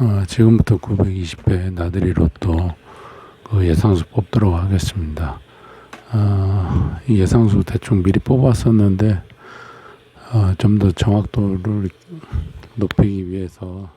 어, 지금부터 920배 나들이 로또 그 예상수 뽑도록 하겠습니다. 어, 이 예상수 대충 미리 뽑았었는데 어, 좀 더 정확도를 높이기 위해서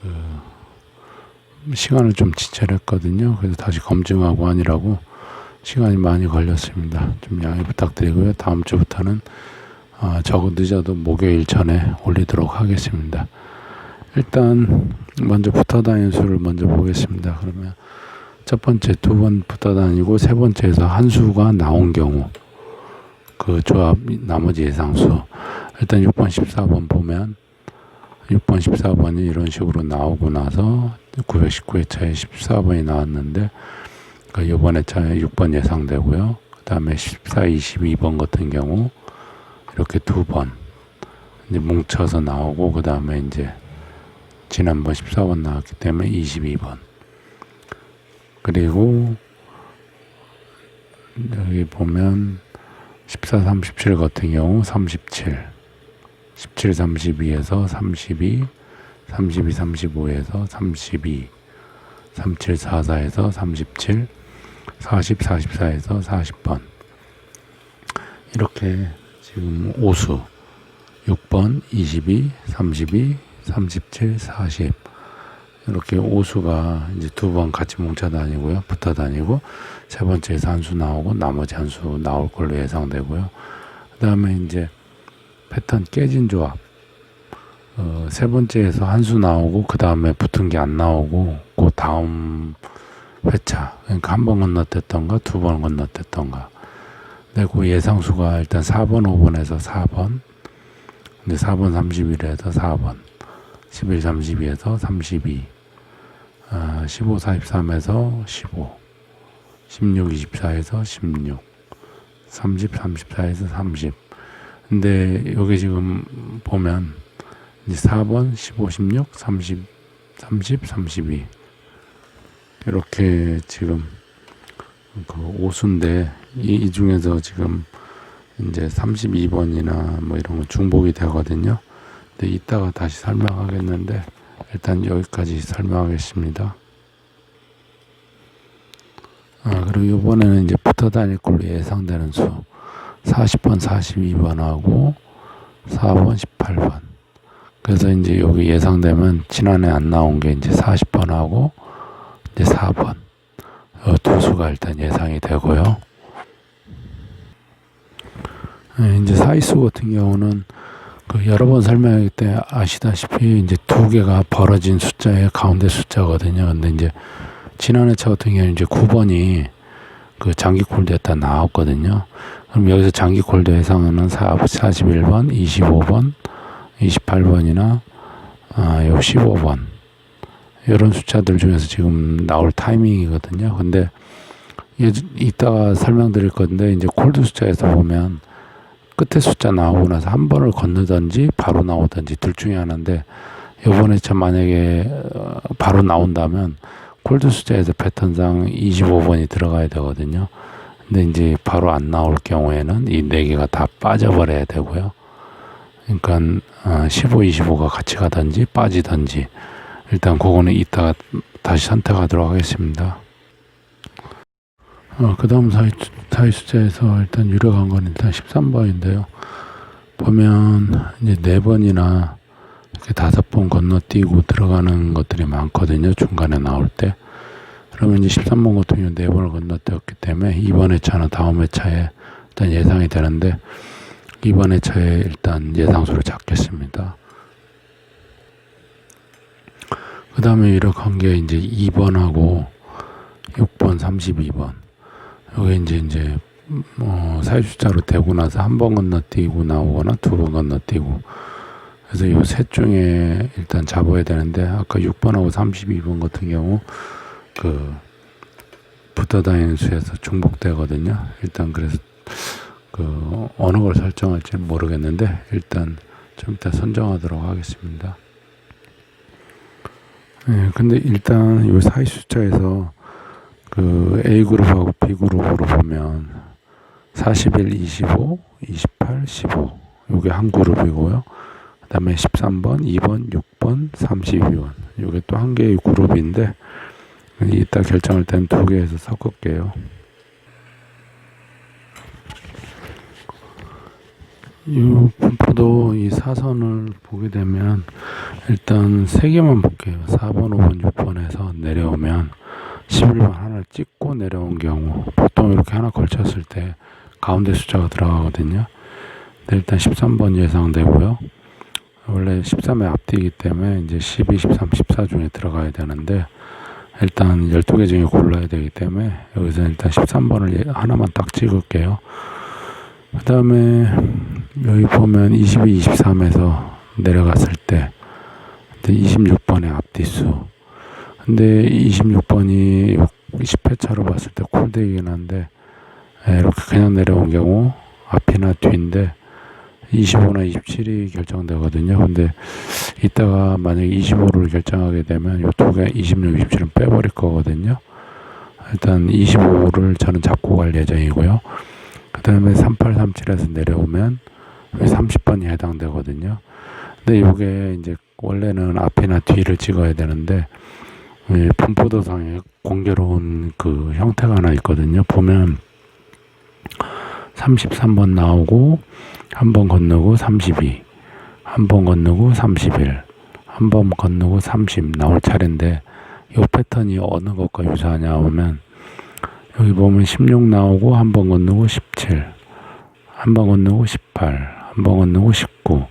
그 시간을 좀 지체했거든요. 그래서 다시 검증하고 하니라고 시간이 많이 걸렸습니다. 좀 양해 부탁드리고요. 다음 주부터는 어, 적어 늦어도 목요일 전에 올리도록 하겠습니다. 일단 먼저 붙어 다니는 수를 먼저 보겠습니다. 그러면 첫 번째, 두번 붙어 다니고 세 번째에서 한 수가 나온 경우 그 조합 나머지 예상수 일단 6번, 14번 보면 6번, 14번이 이런 식으로 나오고 나서 919회차에 14번이 나왔는데 그 이번 회차에 6번 예상되고요. 그 다음에 14, 22번 같은 경우 이렇게 두 번 이제 뭉쳐서 나오고 그 다음에 이제 지난번 14번 나왔기 때문에 22번. 그리고 여기 보면 14, 37 같은 경우 37 17, 32에서 32 32, 35에서 32 37, 44에서 37 40, 44에서 40번. 이렇게 지금 오수 6번, 22, 32, 37, 40 이렇게 오수가 이제 두 번 같이 뭉쳐 다니고요. 붙어 다니고 세 번째에서 한수 나오고 나머지 한 수 나올 걸로 예상되고요. 그 다음에 이제 패턴 깨진 조합. 어, 세 번째에서 한 수 나오고 그 다음에 붙은 게 안 나오고 그 다음 회차. 그러니까 한 번 건너뛰었던가 두 번 건너뛰었던가. 근데 그 예상수가 일단 4번 5번에서 4번. 근데 4번 31에서 4번 11 32에서 32 아, 15 43에서 15 16 24에서 16 30 34에서 30 근데 여기 지금 보면 이제 4번 15 16 30 30 32 이렇게 지금 그 오수인데 이, 이 중에서 지금 이제 32번이나 뭐 이런 거 중복이 되거든요. 근데 이따가 다시 설명하겠는데 일단 여기까지 설명하겠습니다. 아, 그리고 이번에는 이제 붙어 다닐 걸로 예상되는 수 40번, 42번하고 4번, 18번. 그래서 이제 여기 예상되면 지난해 안 나온 게 이제 40번하고 이제 4번. 어, 두 수가 일단 예상이 되고요. 네, 이제 사이수 같은 경우는 그 여러 번 설명할 때 아시다시피 이제 두 개가 벌어진 숫자의 가운데 숫자거든요. 근데 이제 지난해 차 같은 경우는 이제 9번이 그 장기 콜드였다 나왔거든요. 그럼 여기서 장기 콜드 해상은 41번, 25번, 28번이나 아, 요 15번 이런 숫자들 중에서 지금 나올 타이밍이거든요. 근데 이따가 설명드릴 건데 이제 콜드 숫자에서 보면 끝에 숫자 나오고 나서 한 번을 건너든지 바로 나오든지 둘 중에 하나인데 요번에 참 만약에 어, 바로 나온다면 콜드 숫자에서 패턴상 25번이 들어가야 되거든요. 근데 이제 바로 안 나올 경우에는 이 네 개가 다 빠져버려야 되고요. 그러니까 15, 어, 25가 같이 가든지 빠지든지 일단 그거는 이따가 다시 선택하도록 하겠습니다. 어, 그 다음 사이, 사이 숫자에서 일단 유력한 건 일단 13번인데요. 보면 이제 네 번이나 이렇게 다섯 번 건너뛰고 들어가는 것들이 많거든요. 중간에 나올 때. 그러면 이제 13번 같은 경우 네 번을 건너뛰었기 때문에 이번 회차나 다음 회차에 일단 예상이 되는데 이번 회차에 일단 예상수를 잡겠습니다. 그 다음에 유력한 게 이제 2번하고 6번, 32번. 여기 이제 이제 뭐 사유 숫자로 되고 나서 한 번 건너뛰고 나오거나 두 번 건너뛰고 그래서 이셋 중에 일단 잡아야 되는데 아까 6번하고 32번 같은 경우 그 붙어 다니는 수에서 중복되거든요. 일단 그래서 그 어느 걸 설정할지 모르겠는데 일단 좀 이따 선정하도록 하겠습니다. 네, 근데 일단 이 사이 숫자에서 그 A 그룹하고 B 그룹으로 보면 41, 25, 28, 15 요게 한 그룹이고요. 그 다음에 13번, 2번, 6번, 32번 이게 또 한 개의 그룹인데 이따 결정할 때는 두 개에서 섞을게요. 이 분포도 이 사선을 보게 되면 일단 세 개만 볼게요. 4번, 5번, 6번에서 내려오면 11번 하나를 찍고 내려온 경우 보통 이렇게 하나 걸쳤을 때 가운데 숫자가 들어가거든요. 일단 13번 예상되고요. 원래 13의 앞뒤이기 때문에 이제 12, 13, 14 중에 들어가야 되는데 일단 12개 중에 골라야 되기 때문에 여기서 일단 13번을 하나만 딱 찍을게요. 그 다음에 여기 보면 22, 23에서 내려갔을 때 26번의 앞뒤수 근데 26번이 10회 차로 봤을 때 콜드이긴 한데 예, 이렇게 그냥 내려온 경우 앞이나 뒤인데 25나 27이 결정되거든요. 근데 이따가 만약에 25를 결정하게 되면 이두개 26, 27은 빼버릴 거거든요. 일단 25를 저는 잡고 갈 예정이고요. 그 다음에 3837에서 내려오면 30번이 해당되거든요. 근데 이게 이제 원래는 앞이나 뒤를 찍어야 되는데 예, 분포도상에 공교로운 그 형태가 하나 있거든요. 보면 33번 나오고 한 번 건너고 32, 한 번 건너고 31, 한 번 건너고 30 나올 차례인데 이 패턴이 어느 것과 유사하냐 하면 여기 보면 16 나오고 한 번 건너고 17, 한 번 건너고 18, 한 번 건너고 19.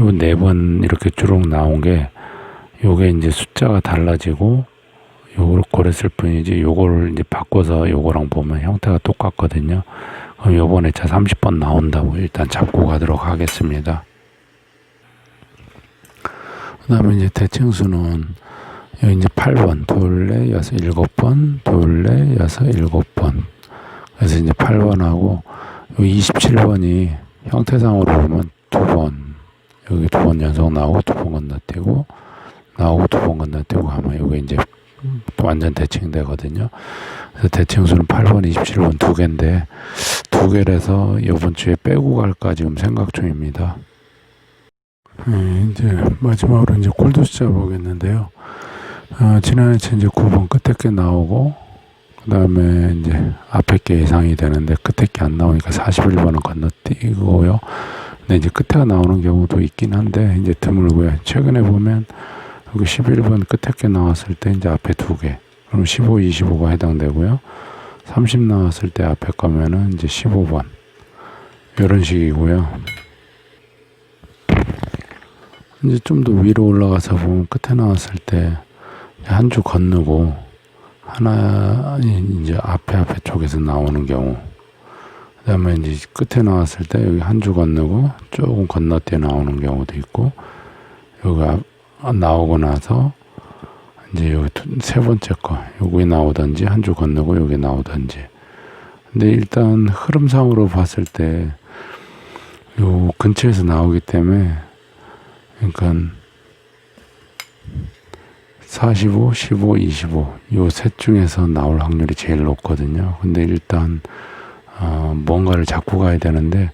요 네 번 이렇게 쭉 나온 게 요게 이제 숫자가 달라지고 요걸 고랬을 뿐이지 요거를 이제 바꿔서 요거랑 보면 형태가 똑같거든요. 그럼 요번에 차 30번 나온다고 일단 잡고 가도록 하겠습니다. 그 다음에 이제 대칭수는 여기 이제 8번, 둘레, 여섯, 일곱 번, 둘레, 여섯, 일곱 번. 그래서 이제 8번하고 여기 27번이 형태상으로 보면 두 번, 여기 두 번 연속 나오고 두 번 건너뛰고 나오고 두 번 건너뛰고 하면 여기 이제 완전 대칭되거든요. 그래서 대칭수는 8번, 27번 두 개인데 두 개라서 이번 주에 빼고 갈까 지금 생각 중입니다. 네, 이제 마지막으로 이제 콜드 숫자 보겠는데요. 어, 지난해 이제 9번 끝에 게 나오고 그 다음에 이제 앞에 게 예상이 되는데 끝에 게 안 나오니까 41번은 건너뛰고요. 근데 이제 끝에가 나오는 경우도 있긴 한데 이제 드물고요. 최근에 보면 여기 11번 끝에 게 나왔을 때 이제 앞에 두 개. 그럼 15, 25가 해당되고요. 30 나왔을 때 앞에 거면은 이제 15번. 이런 식이고요. 이제 좀 더 위로 올라가서 보면 끝에 나왔을 때 한 주 건너고 하나 이제 앞에 앞에 쪽에서 나오는 경우 그다음에 이제 끝에 나왔을 때 여기 한 주 건너고 조금 건너뛰어 나오는 경우도 있고 여기 앞, 나오고 나서 이제 여기 두, 세 번째 거 여기 나오든지 한주 건너고 여기 나오든지 근데 일단 흐름상으로 봤을 때 요 근처에서 나오기 때문에 그러니까 45, 15, 25 요 셋 중에서 나올 확률이 제일 높거든요. 근데 일단 어, 뭔가를 잡고 가야 되는데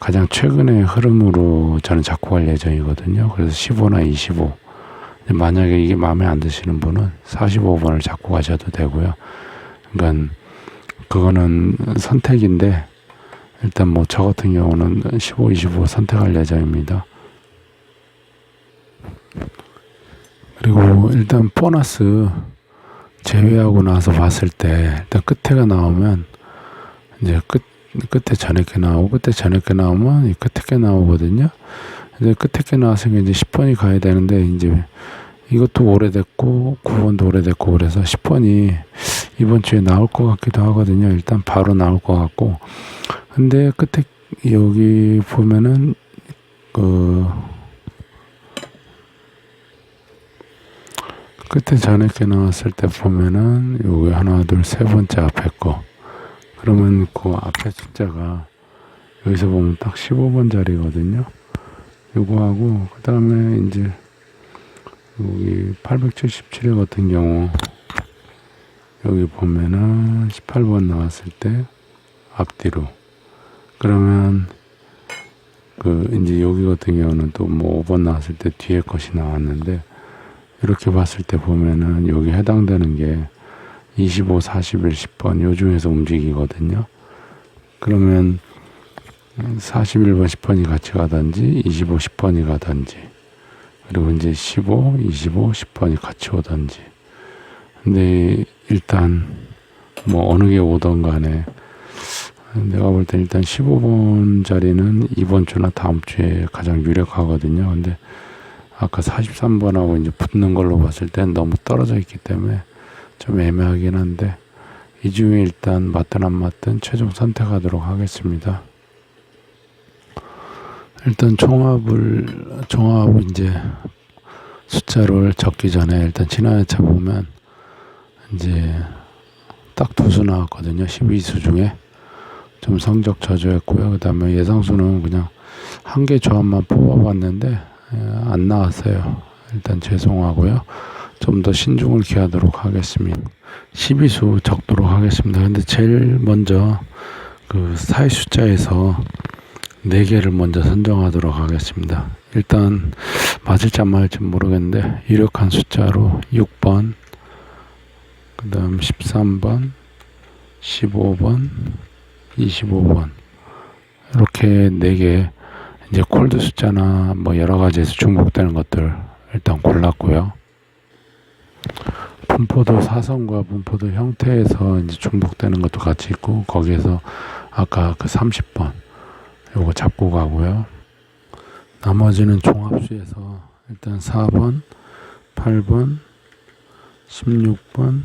가장 최근의 흐름으로 저는 잡고 갈 예정이거든요. 그래서 15나 25 만약에 이게 마음에 안 드시는 분은 45번을 잡고 가셔도 되고요. 그러니까 그거는 선택인데 일단 뭐 저 같은 경우는 15, 25 선택할 예정입니다. 그리고 일단 보너스 제외하고 나서 봤을 때 일단 끝에가 나오면 이제 끝 끝에 전액게 나오고 끝에 전액게 나오면 이 끝에 게 나오거든요. 근데 끝에 게 나왔으면 이제 10번이 가야 되는데 이제 이것도 오래됐고 9번도 오래됐고 그래서 10번이 이번 주에 나올 것 같기도 하거든요. 일단 바로 나올 것 같고 근데 끝에 여기 보면은 그 끝에 전액게 나왔을 때 보면은 여기 하나 둘 세 번째 앞에 거 그러면 그 앞에 숫자가 여기서 보면 딱 15번짜리거든요. 요거하고 그 다음에 이제 여기 877회 같은 경우 여기 보면은 18번 나왔을 때 앞뒤로 그러면 그 이제 여기 같은 경우는 또 뭐 5번 나왔을 때 뒤에 것이 나왔는데 이렇게 봤을 때 보면은 여기 해당되는 게 25, 41, 10번 요 중에서 움직이거든요. 그러면 41번, 10번이 같이 가든지 25, 10번이 가든지 그리고 이제 15, 25, 10번이 같이 오든지 근데 일단 뭐 어느 게 오던 간에 내가 볼 때 일단 15번 자리는 이번 주나 다음 주에 가장 유력하거든요. 근데 아까 43번하고 이제 붙는 걸로 봤을 땐 너무 떨어져 있기 때문에 좀 애매하긴 한데 이 중에 일단 맞든 안 맞든 최종 선택하도록 하겠습니다. 일단 종합을 종합 이제 숫자를 적기 전에 일단 지난해차 보면 이제 딱 두 수 나왔거든요. 12수 중에 좀 성적 저조했고요. 그 다음에 예상수는 그냥 한 개 조합만 뽑아봤는데 에, 안 나왔어요. 일단 죄송하고요. 좀 더 신중을 기하도록 하겠습니다. 12수 적도록 하겠습니다. 근데 제일 먼저 그 사이 숫자에서 네 개를 먼저 선정하도록 하겠습니다. 일단 맞을지 안 맞을지 모르겠는데 유력한 숫자로 6번, 그 다음 13번, 15번, 25번 이렇게 네 개 이제 콜드 숫자나 뭐 여러 가지에서 중복되는 것들 일단 골랐고요. 분포도 사선과 분포도 형태에서 이제 중복되는 것도 같이 있고 거기에서 아까 그 30번 요거 잡고 가고요. 나머지는 종합수에서 일단 4번, 8번, 16번,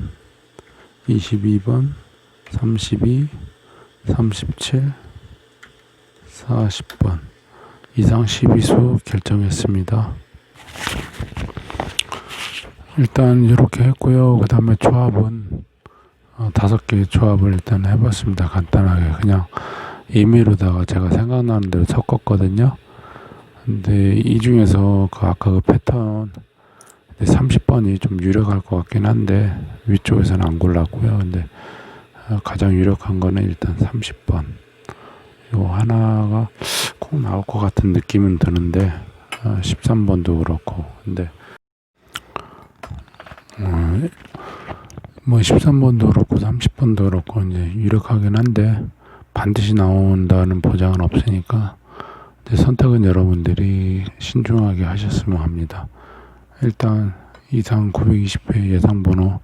22번, 32, 37, 40번 이상 12수 결정했습니다. 일단 이렇게 했고요. 그 다음에 조합은 어, 다섯 개 조합을 일단 해봤습니다. 간단하게 그냥 임의로다가 제가 생각나는 대로 섞었거든요. 근데 이 중에서 그 아까 그 패턴 30번이 좀 유력할 것 같긴 한데 위쪽에서는 안 골랐고요. 근데 어, 가장 유력한 거는 일단 30번. 요 하나가 꼭 나올 것 같은 느낌은 드는데 어, 13번도 그렇고 근데 어, 뭐 13번도 그렇고 30번도 그렇고 이제 유력하긴 한데 반드시 나온다는 보장은 없으니까 선택은 여러분들이 신중하게 하셨으면 합니다. 일단 이상 920회 예상 번호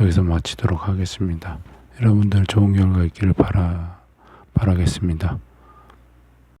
여기서 마치도록 하겠습니다. 여러분들 좋은 결과 있기를 바라 바라겠습니다.